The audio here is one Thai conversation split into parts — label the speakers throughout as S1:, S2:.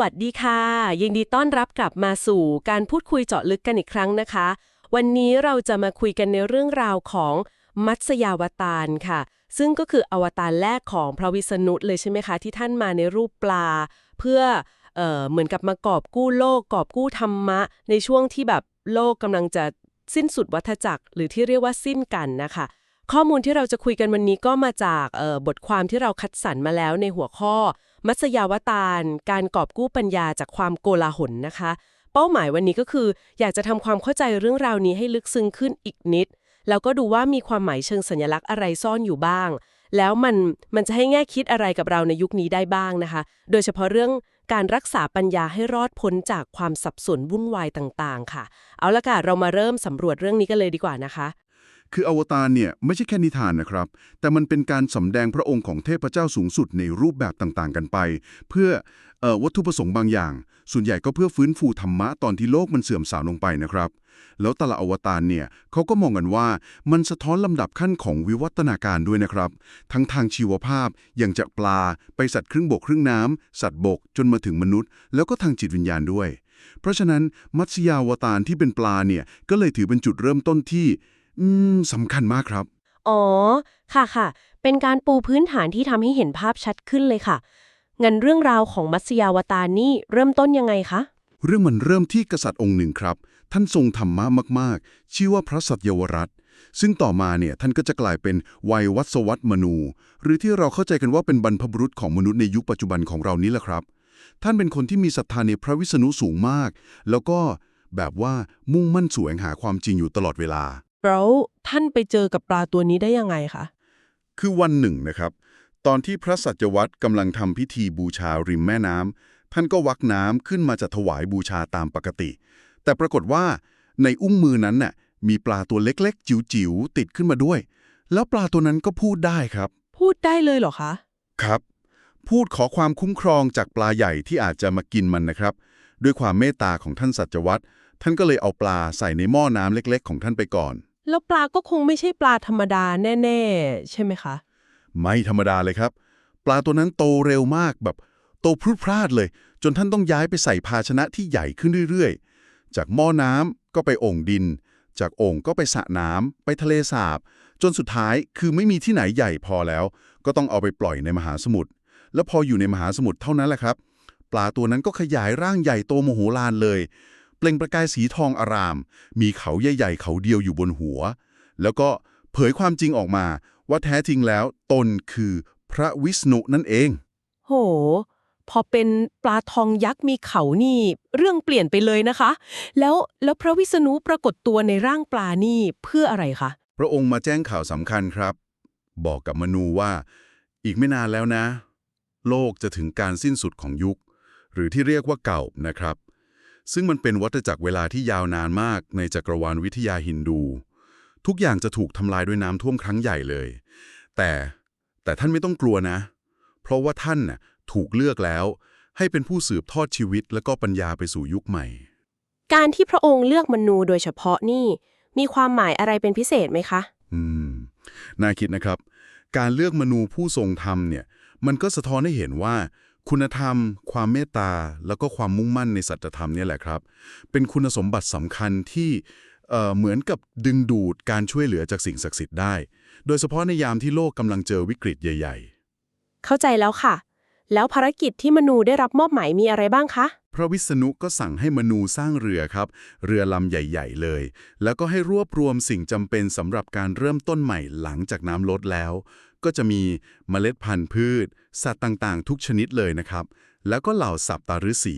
S1: วัสดีค่ะ ยินดีต้อนรับกลับมาสู่การพูดคุยเจาะลึกกันอีกครั้งนะคะ วันนี้เราจะมาคุยกันในเรื่องราวของมัตสยาวตารค่ะ ซึ่งก็คืออวตารแรกของพระวิษณุเลยใช่ไหมคะ ที่ท่านมาในรูปปลา เพื่อเออเหมือนกับมากอบกู้โลกกอบกู้ธรรมะ ในช่วงที่แบบโลกกำลังจะสิ้นสุดวัฏจักร หรือที่เรียกว่าสิ้นกันนะคะข้อมูลที่เราจะคุยกันวันนี้ก็มาจากบทความที่เราคัดสรรมาแล้วในหัวข้อ มัสยาวตารการกอบกู้ปัญญาจากความโกลาหลนะคะ เป้าหมายวันนี้ก็คือ อยากจะทำความเข้าใจเรื่องราวนี้ให้ลึกซึ้งขึ้นอีกนิด แล้วก็ดูว่ามีความหมายเชิงสัญลักษณ์อะไรซ่อนอยู่บ้าง แล้วมันมันจะให้แง่คิดอะไรกับเราในยุคนี้ได้บ้างนะคะ โดยเฉพาะเรื่องการรักษาปัญญาให้รอดพ้นจากความสับสนวุ่นวายต่างๆ ค่ะ เอาละค่ะ เรามาเริ่มสำรวจเรื่องนี้กันเลยดีกว่านะคะ
S2: คืออวตารเนี่ยไม่ใช่แค่นิทานนะครับ แต่มันเป็นการสำแดงพระองค์ของเทพเจ้าสูงสุดในรูปแบบต่างๆ กันไป เพื่อออวัตถุประสงค์บางอย่าง ส่วนใหญ่ก็เพื่อฟื้นฟูธรรมะตอนที่โลกมันเสื่อมสาวลงไปนะครับ แล้วแต่ละอวตารเนี่ยเขาก็มองกันว่ามันสะท้อนลำดับขั้นของวิวัฒนาการด้วยนะครับ ทั้งทางชีวภาพอย่างจากปลา ไปสัตว์ครึ่งบกครึ่งน้ำสัตว์บกจนมาถึงมนุษย์ แล้วก็ทางจิตวิญญาณด้วย เพราะฉะนั้นมัตสยาวตารที่เป็นปลาเนี่ยก็เลยถือเป็นจุดเริ่มต้นที่ อืมสำคัญมากครับ
S1: อ๋อ ค่ะค่ะ เป็นการปูพื้นฐานที่ทำให้เห็นภาพชัดขึ้นเลยค่ะ งั้นเรื่องราวของมัตสยาวตารนี่เริ่มต้นยังไงคะ
S2: เรื่องมันเริ่มที่กษัตริย์องค์หนึ่งครับ ท่านทรงธรรมะมาก ๆ ชื่อว่าพระสัตยวรัตน์ซึ่งต่อมาเนี่ยท่านก็จะกลายเป็นวัยวัศวัตมนู หรือที่เราเข้าใจกันว่าเป็นบรรพบุรุษของมนุษย์ในยุคปัจจุบันของเรานี้แหละครับ ท่านเป็นคนที่มีศรัทธาในพระวิษณุสูงมาก แล้วก็แบบว่ามุ่งมั่นแสวงหาความจริงอยู่ตลอดเวลา
S1: แล้วท่านไปเจอกับปลาตัวนี้ได้ยังไงคะ
S2: คือวันหนึ่งนะครับ ตอนที่พระสัจวัตรกำลังทำพิธีบูชาริมแม่น้ำท่านก็วักน้ำขึ้นมาจะถวายบูชาตามปกติ แต่ปรากฏว่าในอุ้งมือนั้นน่ะมีปลาตัวเล็กๆ จิ๋วๆ ติดขึ้นมาด้วย แล้วปลาตัวนั้นก็พูดได้ครับ
S1: พูดได้เลยเหรอคะ
S2: ครับ พูดขอความคุ้มครองจากปลาใหญ่ที่อาจจะมากินมันนะครับ ด้วยความเมตตาของท่านสัจวัตรท่านก็เลยเอาปลาใส่ในหม้อน้ำเล็ก ๆ ของท่านไปก่อน
S1: แล้วปลาก็คงไม่ใช่ปลาธรรมดาแน่ ๆ ใช่ไหมคะ
S2: ไม่ธรรมดาเลยครับ ปลาตัวนั้นโตเร็วมากแบบ โตพรุดพราดเลย จนท่านต้องย้ายไปใส่ภาชนะที่ใหญ่ขึ้นเรื่อยๆ จากหม้อน้ำก็ไปโอ่งดิน จากโอ่งก็ไปสระน้ำไปทะเลสาบ จนสุดท้ายคือไม่มีที่ไหนใหญ่พอแล้ว ก็ต้องเอาไปปล่อยในมหาสมุทรแล้วพออยู่ในมหาสมุทรเท่านั้นแหละครับ ปลาตัวนั้นก็ขยายร่างใหญ่โตโมโหลานเลย เปล่งประกายสีทองอาราม มีเขาใหญ่ๆเขาเดียวอยู่บนหัว แล้วก็เผยความจริงออกมา ว่าแท้จริงแล้ว ตนคือพระวิษณุนั่นเอง
S1: โห พอเป็นปลาทองยักษ์มีเขานี่ เรื่องเปลี่ยนไปเลยนะคะ แล้วแล้วพระวิษณุปรากฏตัวในร่างปลานี่เพื่ออะไรคะ
S2: พระองค์มาแจ้งข่าวสำคัญครับ บอกกับมนูว่า อีกไม่นานแล้วนะ โลกจะถึงการสิ้นสุดของยุค หรือที่เรียกว่าเก่านะครับ ซึ่งมันเป็นวัฏจักรเวลาที่ยาวนานมากในจักรวาลวิทยาฮินดู ทุกอย่างจะถูกทำลายด้วยน้ำท่วมครั้งใหญ่เลย แต่แต่ท่านไม่ต้องกลัวนะ เพราะว่าท่านน่ะถูกเลือกแล้ว ให้เป็นผู้สืบทอดชีวิตและก็ปัญญาไปสู่ยุคใหม่
S1: การที่พระองค์เลือกมนูโดยเฉพาะนี่ มีความหมายอะไรเป็นพิเศษไหมคะ
S2: อืม น่าคิดนะครับ การเลือกมนูผู้ทรงธรรมเนี่ย มันก็สะท้อนให้เห็นว่า คุณธรรม ความเมตตา แล้วก็ความมุ่งมั่นในสัจธรรมเนี่ยแหละครับ เป็นคุณสมบัติสำคัญที่เอ่อเหมือนกับดึงดูดการช่วยเหลือจากสิ่งศักดิ์สิทธิ์ได้ โดยเฉพาะในยามที่โลกกำลังเจอวิกฤตใหญ่
S1: เข้าใจแล้วค่ะ แล้วภารกิจที่มนูได้รับมอบหมายมีอะไรบ้างคะ
S2: ๆพระวิษณุก็สั่งให้มนูสร้างเรือครับ เรือลำใหญ่ ๆ เลย แล้วก็ให้รวบรวมสิ่งจำเป็นสำหรับการเริ่มต้นใหม่หลังจากน้ำลดแล้ว ก็จะมีเมล็ดพันธุ์พืช สัตว์ต่างๆ ทุกชนิดเลยนะครับ แล้วก็เหล่าสัปตาฤาษี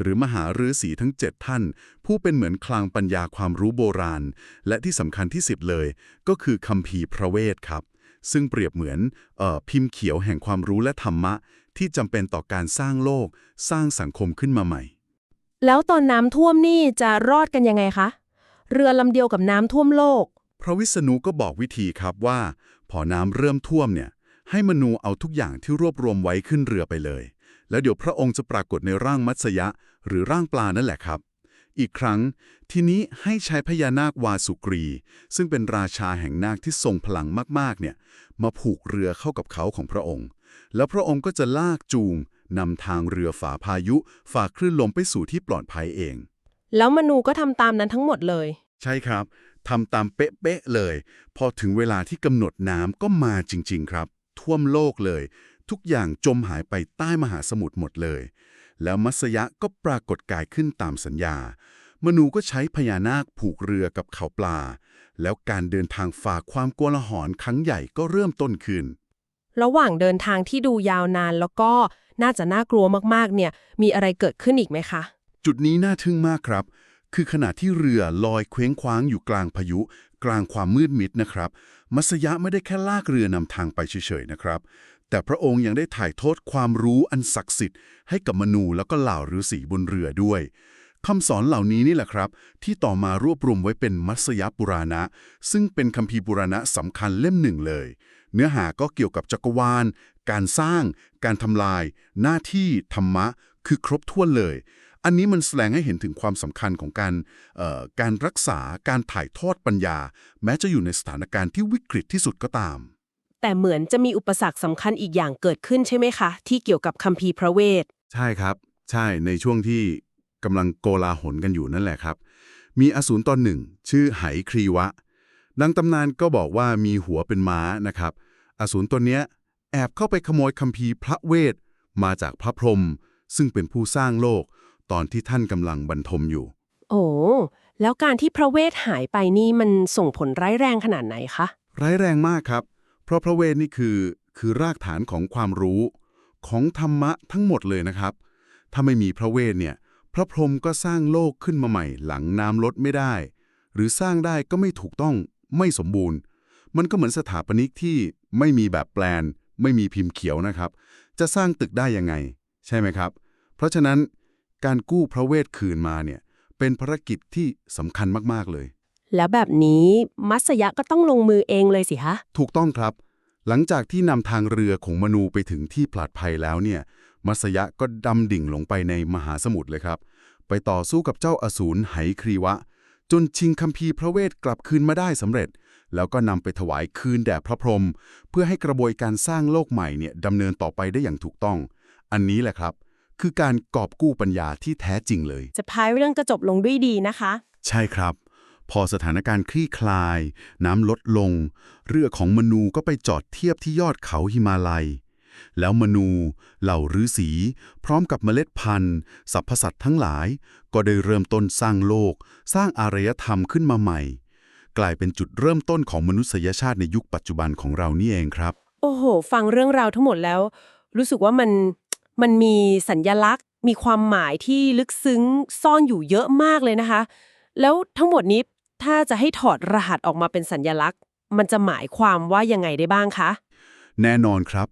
S2: หรือมหาฤาษีทั้ง 7 ท่าน ผู้เป็นเหมือนคลังปัญญาความรู้โบราณ และที่สำคัญที่สุดเลย ก็คือคัมภีร์พระเวทครับ ซึ่งเปรียบเหมือนเออพิมพ์เขียวแห่งความรู้และธรรมะ ที่จำเป็นต่อการสร้างโลก สร้างสังคมขึ้นมาใหม่
S1: แล้วตอนน้ำท่วมนี่จะรอดกันยังไงคะเรือลำเดียวกับน้ำท่วมโลก
S2: พระวิษณุก็บอกวิธีครับว่า พอน้ำเริ่มท่วมเนี่ย ให้มนูเอาทุกอย่างที่รวบรวมไว้ขึ้นเรือไปเลย แล้วเดี๋ยวพระองค์จะปรากฏในร่างมัตสยะ หรือร่างปลานั่นแหละครับ อีกครั้ง ทีนี้ให้ใช้พญานาควาสุกรี ซึ่งเป็นราชาแห่งนาคที่ทรงพลังมากๆเนี่ย มาผูกเรือเข้ากับเขาของพระองค์ แล้วพระองค์ก็จะลากจูงนำทางเรือฝ่าพายุฝ่าคลื่นลมไปสู่ที่ปลอดภัยเอง
S1: แล้วมนูก็ทำตามนั้นทั้งหมดเลย
S2: ใช่ครับ ทำตามเป๊ะๆเลย พอถึงเวลาที่กำหนดน้ำก็มาจริง ๆ ครับ ท่วมโลกเลย ทุกอย่างจมหายไปใต้มหาสมุทรหมดเลย แล้วมัสยะก็ปรากฏกายขึ้นตามสัญญา มนูก็ใช้พญานาคผูกเรือกับเขาปลา แล้วการเดินทางฝ่าความโกลาหลครั้งใหญ่ก็เริ่มต้นขึ้น
S1: ระหว่างเดินทางที่ดูยาวนานแล้วก็น่าจะน่ากลัวมากๆ เนี่ย มีอะไรเกิดขึ้นอีกไหมคะ
S2: จุดนี้น่าทึ่งมากครับ คือขณะที่เรือลอยเคว้งคว้างอยู่กลางพายุ กลางความมืดมิดนะครับ มัสยะไม่ได้แค่ลากเรือนำทางไปเฉยๆนะครับ แต่พระองค์ยังได้ถ่ายทอดความรู้อันศักดิ์สิทธิ์ให้กับมนูแล้วก็เหล่าฤาษีบนเรือด้วยคำสอนเหล่านี้นี่แหละครับ ที่ต่อมารวบรวมไว้เป็นมัสยปุราณะ ซึ่งเป็นคัมภีร์ปุราณะสำคัญเล่มหนึ่งเลย เนื้อหาก็เกี่ยวกับจักรวาล การสร้าง การทำลาย หน้าที่ธรรมะ คือครบถ้วนเลย อันนี้มันแสดงให้เห็นถึงความสำคัญของการเอ่อการรักษาการถ่ายทอดปัญญา แม้จะอยู่ในสถานการณ์ที่วิกฤตที่สุดก็ตาม
S1: แต่เหมือนจะมีอุปสรรคสำคัญอีกอย่างเกิดขึ้นใช่ไหมคะ ที่เกี่ยวกับคัมภีร์พระเวท
S2: ใช่ครับ ใช่ในช่วงที่กำลังโกลาหลกันอยู่นั่นแหละครับ มีอสูรตอนหนึ่ง ชื่อไหครีวะ ดังตำนานก็บอกว่ามีหัวเป็นม้านะครับ อสูรตัวเนี้ยแอบเข้าไปขโมยคัมภีร์พระเวทมาจากพระพรหมซึ่งเป็นผู้สร้างโลก ตอนที่ท่านกำลังบรรทมอยู่
S1: โอ้แล้วการที่พระเวทหายไปนี่มันส่งผลร้ายแรงขนาดไหนคะ
S2: ร้ายแรงมากครับ เพราะพระเวทนี่คือคือรากฐานของความรู้ ของธรรมะทั้งหมดเลยนะครับ ถ้าไม่มีพระเวทเนี่ย พระพรหมก็สร้างโลกขึ้นมาใหม่ หลังน้ำลดไม่ได้ หรือสร้างได้ก็ไม่ถูกต้องไม่สมบูรณ์ มันก็เหมือนสถาปนิกที่ไม่มีแบบแปลน ไม่มีพิมพ์เขียวนะครับ จะสร้างตึกได้ยังไง ใช่ไหมครับ เพราะฉะนั้น การกู้พระเวทคืนมาเนี่ยเป็นภารกิจที่สำคัญมากๆเลย
S1: แล้วแบบนี้มัสยะก็ต้องลงมือเองเลยสิคะ
S2: ถูกต้องครับ หลังจากที่นำทางเรือของมนูไปถึงที่ปลอดภัยแล้วเนี่ย มัสยะก็ดำดิ่งลงไปในมหาสมุทรเลยครับ ไปต่อสู้กับเจ้าอสูรไหครีวะ จนชิงคัมภีร์พระเวทกลับคืนมาได้สำเร็จ แล้วก็นำไปถวายคืนแด่พระพรหมเพื่อให้กระบวนการสร้างโลกใหม่เนี่ยดำเนินต่อไปได้อย่างถูกต้อง อันนี้แหละครับ คือการกอบกู้ปัญญาที่แท้จริงเลย
S1: จะพายเรื่องจะจบลงด้วยดีนะคะ
S2: ใช่ครับ พอสถานการณ์คลี่คลาย น้ำลดลง เรือของมนูก็ไปจอดเทียบที่ยอดเขาหิมาลัย แล้วมนู เหล่าฤาษีพร้อมกับเมล็ดพันธุ์สรรพสัตว์ทั้งหลาย ก็ได้เริ่มต้นสร้างโลก สร้างอารยธรรมขึ้นมาใหม่ กลายเป็นจุดเริ่มต้นของมนุษยชาติในยุคปัจจุบันของเรานี่เองครับ
S1: โอ้โห ฟังเรื่องราวทั้งหมดแล้ว รู้สึกว่ามัน มันมีสัญญลักษณ์ มีความหมายที่ลึกซึ้งซ่อนอยู่เยอะมากเลยนะคะ แล้วทั้งหมดนี้ถ้าจะให้ถอดรหัสออกมาเป็นสัญญลักษณ์ มันจะหมายความว่ายังไงได้บ้างคะ
S2: แน่นอนครับ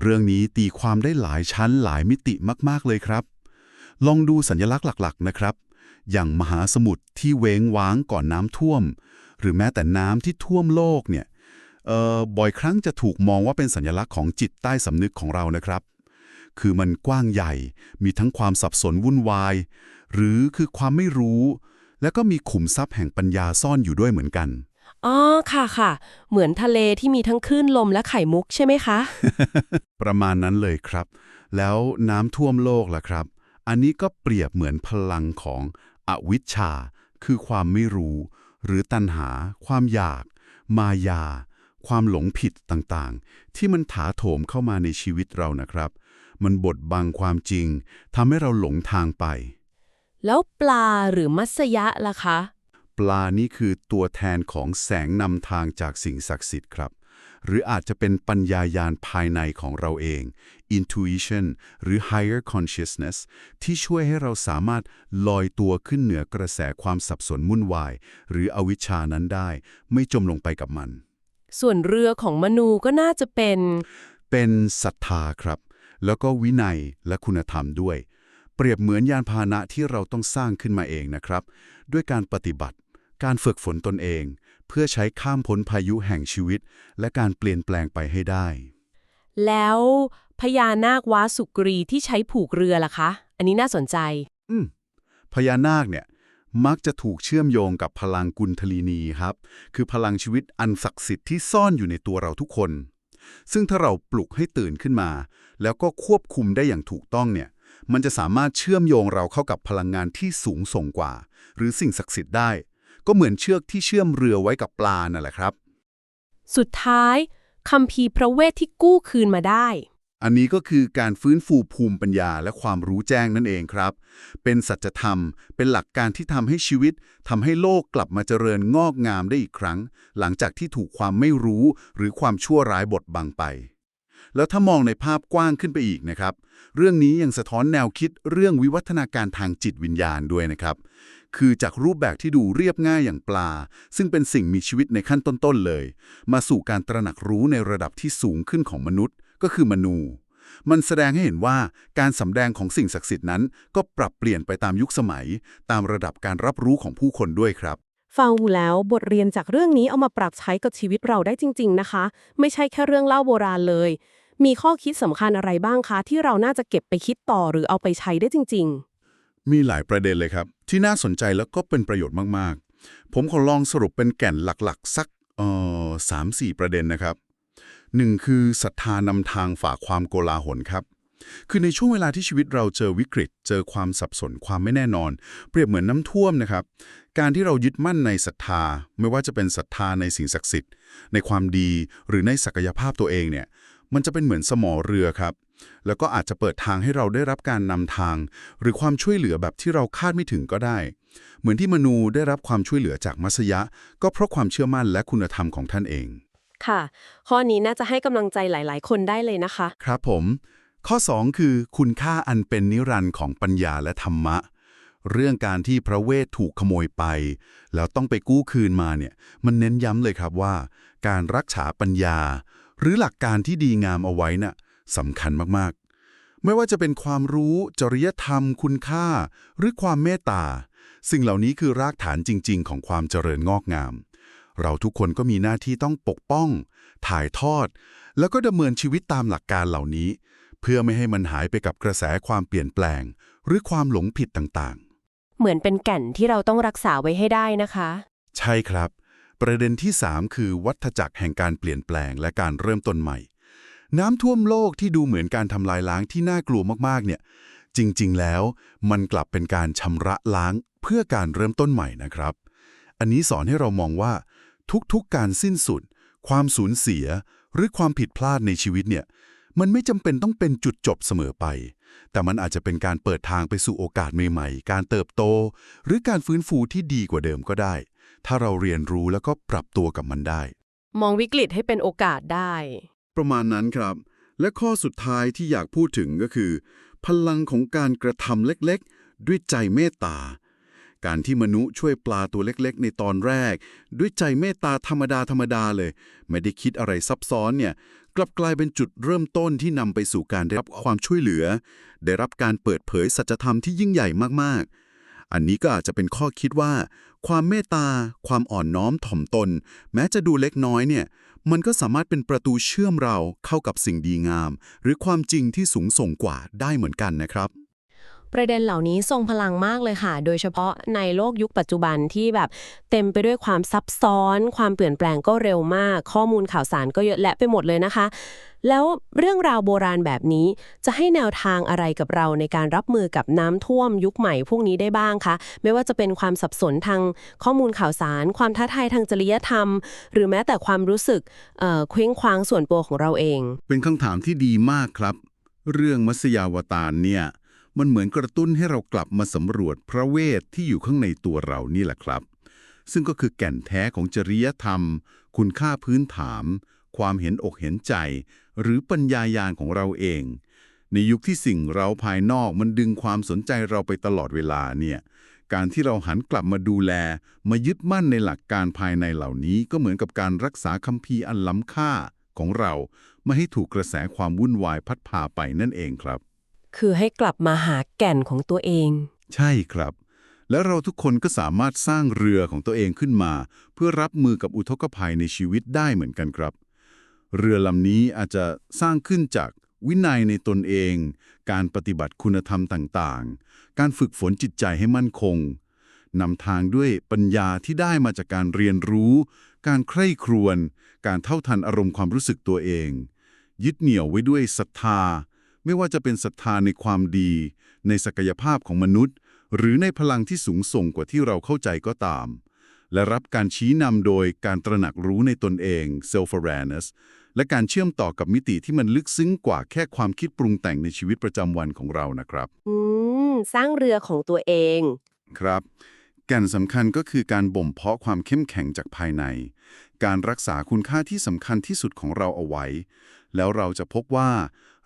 S2: เรื่องนี้ตีความได้หลายชั้นหลายมิติมาก ๆ เลยครับ ลองดูสัญลักษณ์หลัก ๆ นะครับ อย่างมหาสมุทรที่เว้งว้างก่อนน้ำท่วม หรือแม้แต่น้ำที่ท่วมโลกเนี่ยเอ่อบ่อยครั้งจะถูกมองว่าเป็นสัญลักษณ์ของจิตใต้สำนึกของเรานะครับ คือมันกว้างใหญ่ มีทั้งความสับสนวุ่นวาย หรือคือความไม่รู้ แล้วก็มีขุมทรัพย์แห่งปัญญาซ่อนอยู่ด้วยเหมือนกัน
S1: อ๋อ ค่ะค่ะ เหมือนทะเลที่มีทั้งคลื่นลมและไข่มุกใช่ไหมคะ
S2: ประมาณนั้นเลยครับ แล้วน้ำท่วมโลกล่ะครับ อันนี้ก็เปรียบเหมือนพลังของอวิชชา คือความไม่รู้ หรือตัณหา ความอยาก มายาความหลงผิดต่างๆ ที่มันถาโถมเข้ามาในชีวิตเรานะครับ มันบดบังความจริงทำให้เราหลงทางไป
S1: แล้วปลาหรือมัสยะล่ะคะ
S2: ปลานี่คือตัวแทนของแสงนำทางจากสิ่งศักดิ์สิทธิ์ครับ หรืออาจจะเป็นปัญญายาณภายในของเราเอง intuition หรือ higher consciousness ที่ช่วยให้เราสามารถลอยตัวขึ้นเหนือกระแสความสับสนวุ่นวาย หรืออวิชชานั้นได้ ไม่จมลงไปกับมัน
S1: ส่วนเรือของมนูก็น่าจะเป็น
S2: เป็นศรัทธาครับ แล้วก็วินัยและคุณธรรมด้วย เปรียบเหมือนยานพาหนะที่เราต้องสร้างขึ้นมาเองนะครับ ด้วยการปฏิบัติ การฝึกฝนตนเอง เพื่อใช้ข้ามพ้นพายุแห่งชีวิต และการเปลี่ยนแปลงไปให้ได้
S1: แล้วพญานาควาสุกรีที่ใช้ผูกเรือล่ะคะ อันนี้น่าสนใจ
S2: อืมพญานาคเนี่ยมักจะถูกเชื่อมโยงกับพลังกุลทลีนีครับ คือพลังชีวิตอันศักดิ์สิทธิ์ที่ซ่อนอยู่ในตัวเราทุกคน ซึ่งถ้าเราปลุกให้ตื่นขึ้นมา แล้วก็ควบคุมได้อย่างถูกต้องเนี่ย มันจะสามารถเชื่อมโยงเราเข้ากับพลังงานที่สูงส่งกว่า หรือสิ่งศักดิ์สิทธิ์ได้ ก็เหมือนเชือกที่เชื่อมเรือไว้กับปลานั่นแหละครับ
S1: สุดท้ายคัมภีร์พระเวทที่กู้คืนมาได้
S2: อันนี้ก็คือการฟื้นฟูภูมิปัญญาและความรู้แจ้งนั่นเองครับ เป็นสัจธรรม เป็นหลักการที่ทำให้ชีวิตทำให้โลกกลับมาเจริญงอกงามได้อีกครั้ง หลังจากที่ถูกความไม่รู้หรือความชั่วร้ายบดบังไป แล้วถ้ามองในภาพกว้างขึ้นไปอีกนะครับ เรื่องนี้ยังสะท้อนแนวคิดเรื่องวิวัฒนาการทางจิตวิญญาณด้วยนะครับ คือจากรูปแบบที่ดูเรียบง่ายอย่างปลา ซึ่งเป็นสิ่งมีชีวิตในขั้นต้นๆเลย มาสู่การตระหนักรู้ในระดับที่สูงขึ้นของมนุษย์ ก็คือมนู มันแสดงให้เห็นว่าการสำแดงของสิ่งศักดิ์สิทธิ์นั้น ก็ปรับเปลี่ยนไปตามยุคสมัย ตามระดับการรับรู้ของผู้คนด้วยครับ
S1: ฟังแล้วบทเรียนจากเรื่องนี้เอามาปรับใช้กับชีวิตเราได้จริง ๆ นะคะ ไม่ใช่แค่เรื่องเล่าโบราณเลย มีข้อคิดสำคัญอะไรบ้างคะ ที่เราน่าจะเก็บไปคิดต่อหรือเอาไปใช้ได้จริง
S2: มีหลายประเด็นเลยครับ ที่น่าสนใจแล้วก็เป็นประโยชน์มากๆ ผมขอลองสรุปเป็นแก่นหลักๆ สักเอ่อสามสี่ประเด็นนะครับหนึ่งคือศรัทธานำทางฝ่าความโกลาหลครับ คือในช่วงเวลาที่ชีวิตเราเจอวิกฤต เจอความสับสนความไม่แน่นอน เปรียบเหมือนน้ำท่วมนะครับ การที่เรายึดมั่นในศรัทธา ไม่ว่าจะเป็นศรัทธาในสิ่งศักดิ์สิทธิ์ ในความดีหรือในศักยภาพตัวเองเนี่ย มันจะเป็นเหมือนสมอเรือครับ แล้วก็อาจจะเปิดทางให้เราได้รับการนำทาง หรือความช่วยเหลือแบบที่เราคาดไม่ถึงก็ได้ เหมือนที่มนูได้รับความช่วยเหลือจากมัสยะ ก็เพราะความเชื่อมั่นและคุณธรรมของท่านเอง
S1: ๆค่ะ ข้อนี้น่าจะให้กำลังใจหลาย ๆ คนได้เลยนะคะ
S2: ครับผม ข้อ 2 คือ คุณค่าอันเป็นนิรันดร์ของปัญญาและธรรมะเรื่องการที่พระเวทถูกขโมยไป แล้วต้องไปกู้คืนมาเนี่ย มันเน้นย้ำเลยครับว่า การรักษาปัญญา หรือหลักการที่ดีงามเอาไว้น่ะสำคัญมากๆ ไม่ว่าจะเป็นความรู้ จริยธรรม คุณค่า หรือความเมตตา สิ่งเหล่านี้คือรากฐานจริง ๆ ของความเจริญงอกงาม เราทุกคนก็มีหน้าที่ต้องปกป้อง ถ่ายทอด แล้วก็ดำเนินชีวิตตามหลักการเหล่านี้ เพื่อไม่ให้มันหายไปกับกระแสความเปลี่ยนแปลง หรือความหลงผิดต่าง
S1: เหมือนเป็นแก่นที่เราต้องรักษาไว้ให้ได้นะคะ
S2: ๆใช่ครับ ประเด็นที่ 3 คือวัฏจักรแห่งการเปลี่ยนแปลงและการเริ่มต้นใหม่ น้ำท่วมโลกที่ดูเหมือนการทำลายล้างที่น่ากลัวมากๆ เนี่ย จริง ๆ แล้ว มันกลับเป็นการชำระล้างเพื่อการเริ่มต้นใหม่นะครับ อันนี้สอนให้เรามองว่า ทุกๆ การสิ้นสุด ความสูญเสีย หรือความผิดพลาดในชีวิตเนี่ย มันไม่จำเป็นต้องเป็นจุดจบเสมอไป แต่มันอาจจะเป็นการเปิดทางไปสู่โอกาสใหม่ ๆ การเติบโต หรือการฟื้นฟูที่ดีกว่าเดิมก็ได้ ถ้าเราเรียนรู้แล้วก็ปรับตัวกับมันได้
S1: มองวิกฤตให้เป็นโอกาสได้
S2: ประมาณนั้นครับ และข้อสุดท้ายที่อยากพูดถึงก็คือ พลังของการกระทำเล็กๆ ด้วยใจเมตตา การที่มนุษย์ช่วยปลาตัวเล็กๆ ในตอนแรก ด้วยใจเมตตาธรรมดาธรรมดาเลย ไม่ได้คิดอะไรซับซ้อนเนี่ยกลับกลายเป็นจุดเริ่มต้นที่นำไปสู่การได้รับความช่วยเหลือ ได้รับการเปิดเผยสัจธรรมที่ยิ่งใหญ่มากๆ อันนี้ก็อาจจะเป็นข้อคิดว่า ความเมตตา ความอ่อนน้อมถ่อมตน แม้จะดูเล็กน้อยเนี่ย มันก็สามารถเป็นประตูเชื่อมเราเข้ากับสิ่งดีงาม หรือความจริงที่สูงส่งกว่าได้เหมือนกันนะครับ
S1: ประเด็นเหล่านี้ทรงพลังมากเลยค่ะ โดยเฉพาะในโลกยุคปัจจุบันที่แบบเต็มไปด้วยความซับซ้อน ความเปลี่ยนแปลงก็เร็วมาก ข้อมูลข่าวสารก็เยอะแยะไปหมดเลยนะคะ แล้วเรื่องราวโบราณแบบนี้จะให้แนวทางอะไรกับเราในการรับมือกับน้ำท่วมยุคใหม่พวกนี้ได้บ้างคะ ไม่ว่าจะเป็นความสับสนทางข้อมูลข่าวสาร ความท้าทายทางจริยธรรม หรือแม้แต่ความรู้สึกเอ่อเคว้งคว้างส่วนตัวของเราเอง
S2: เป็นคำถามที่ดีมากครับ เรื่องมัสยาวตารเนี่ย มันเหมือนกระตุ้นให้เรากลับมาสำรวจพระเวทที่อยู่ข้างในตัวเรานี่แหละครับ ซึ่งก็คือแก่นแท้ของจริยธรรม คุณค่าพื้นฐาน ความเห็นอกเห็นใจ หรือปัญญายาณของเราเอง ในยุคที่สิ่งเราภายนอกมันดึงความสนใจเราไปตลอดเวลาเนี่ยการที่เราหันกลับมาดูแล มายึดมั่นในหลักการภายในเหล่านี้ก็เหมือนกับการรักษาคัมภีร์อันล้ำค่าของเรา ไม่ให้ถูกกระแสความวุ่นวายพัดพาไปนั่นเองครับ
S1: คือให้กลับมาหาแก่นของตัวเอง
S2: ใช่ครับ และเราทุกคนก็สามารถสร้างเรือของตัวเองขึ้นมา เพื่อรับมือกับอุทกภัยในชีวิตได้เหมือนกันครับ เรือลำนี้อาจจะสร้างขึ้นจากวินัยในตนเอง การปฏิบัติคุณธรรมต่างๆ การฝึกฝนจิตใจให้มั่นคงนำทางด้วยปัญญาที่ได้มาจากการเรียนรู้ การใคร่ครวญ การเท่าทันอารมณ์ความรู้สึกตัวเอง ยึดเหนี่ยวไว้ด้วยศรัทธา ไม่ว่าจะเป็นศรัทธาในความดี ในศักยภาพของมนุษย์ หรือในพลังที่สูงส่งกว่าที่เราเข้าใจก็ตาม และรับการชี้นำโดยการตระหนักรู้ในตนเอง self-awareness และการเชื่อมต่อกับมิติที่มันลึกซึ้งกว่าแค่ความคิดปรุงแต่งในชีวิตประจำวันของเรานะครับ
S1: อืม สร้างเรือของตัวเอง
S2: ครับ แก่นสำคัญก็คือการบ่มเพาะความเข้มแข็งจากภายใน การรักษาคุณค่าที่สำคัญที่สุดของเราเอาไว้ แล้วเราจะพบว่า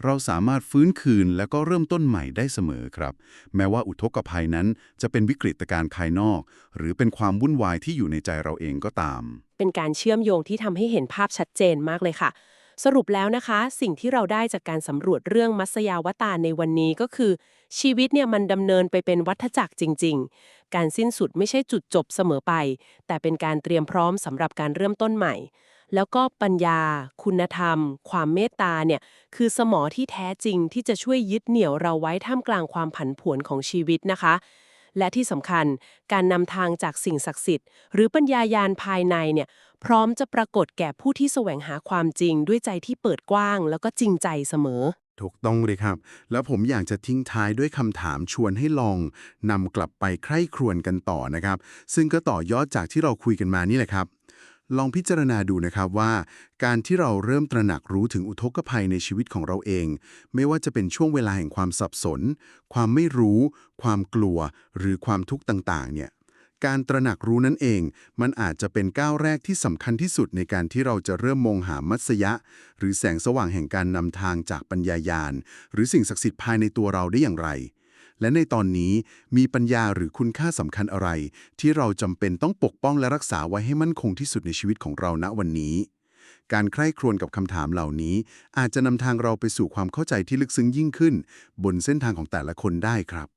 S2: เราสามารถฟื้นคืนแล้วก็เริ่มต้นใหม่ได้เสมอครับ แม้ว่าอุทกภัยนั้นจะเป็นวิกฤตการณ์ภายนอก หรือเป็นความวุ่นวายที่อยู่ในใจเราเองก็ตาม
S1: เป็นการเชื่อมโยงที่ทำให้เห็นภาพชัดเจนมากเลยค่ะ สรุปแล้วนะคะ สิ่งที่เราได้จากการสำรวจเรื่องมัสยาวตารในวันนี้ก็คือ ชีวิตเนี่ยมันดำเนินไปเป็นวัฏจักรจริง ๆ การสิ้นสุดไม่ใช่จุดจบเสมอไป แต่เป็นการเตรียมพร้อมสำหรับการเริ่มต้นใหม่ แล้วก็ปัญญา คุณธรรม ความเมตตาเนี่ยคือสมอที่แท้จริงที่จะช่วยยึดเหนี่ยวเราไว้ท่ามกลางความผันผวนของชีวิตนะคะและที่สำคัญการนำทางจากสิ่งศักดิ์สิทธิ์ หรือปัญญายาณภายในเนี่ยพร้อมจะปรากฏแก่ผู้ที่แสวงหาความจริงด้วยใจที่เปิดกว้าง แล้วก็จริงใจเสมอ
S3: ถูกต้องเลยครับ แล้วผมอยากจะทิ้งท้ายด้วยคำถามชวนให้ลองนำกลับไปใคร่ครวญกันต่อนะครับ ซึ่งก็ต่อยอดจากที่เราคุยกันมานี่แหละครับ ลองพิจารณาดูนะครับว่า การที่เราเริ่มตระหนักรู้ถึงอุทกภัยในชีวิตของเราเอง ไม่ว่าจะเป็นช่วงเวลาแห่งความสับสน ความไม่รู้ ความกลัว หรือความทุกข์ต่างๆ เนี่ย การตระหนักรู้นั่นเอง มันอาจจะเป็นก้าวแรกที่สำคัญที่สุดในการที่เราจะเริ่มมองหามัสยะ หรือแสงสว่างแห่งการนำทางจากปัญญายาณ หรือสิ่งศักดิ์สิทธิ์ภายในตัวเราได้อย่างไร และในตอนนี้มีปัญญาหรือคุณค่าสำคัญอะไร ที่เราจำเป็นต้องปกป้องและรักษาไว้ให้มั่นคงที่สุดในชีวิตของเราณวันนี้ การใคร่ครวญกับคำถามเหล่านี้ อาจจะนำทางเราไปสู่ความเข้าใจที่ลึกซึ้งยิ่งขึ้น บนเส้นทางของแต่ละคนได้ครับ